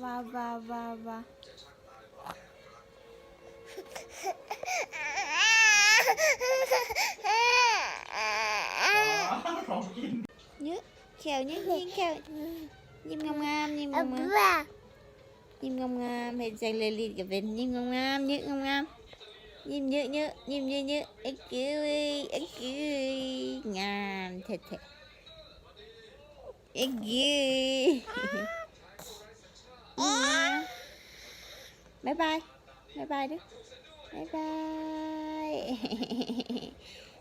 và và và và nhớ khèo nhớ nhiên khèo. Nhím ngông ngam nhím ngông ngam nhím ngông ngam hết dành lời lịt cái bên nhím ngông ngam nhớ ngông ngam nhím nhớ nhớ nhím nhớ nhớ. Anh cứu anh cứu ngam thật thật anh cứu บายบายบายบายบายด้วยบายบาย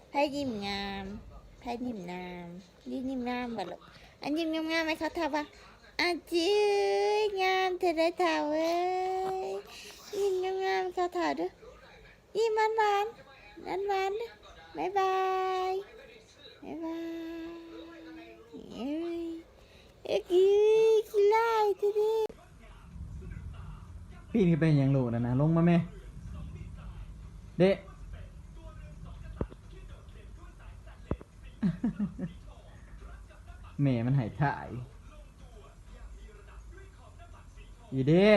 ไพ่ยิ้มงามไพ่ยิ้มงามยิ้มยิ้มงามบ่ลูกอันยิ้มงามไหมเขาทำว่าอาจื้องามเธอได้ถ่าเว้ยยิ้มงามเขาถ่าด้วยยิ้มหวานหวานหวานๆด้วยบายบายบายบายเอ้ยเอ็กกี้ขี้ไล่ทีนี้ พี่นี่เป็นอยังโหลนะนะลงมาแม่ เดะแม่มันหายถ่ายอีเด้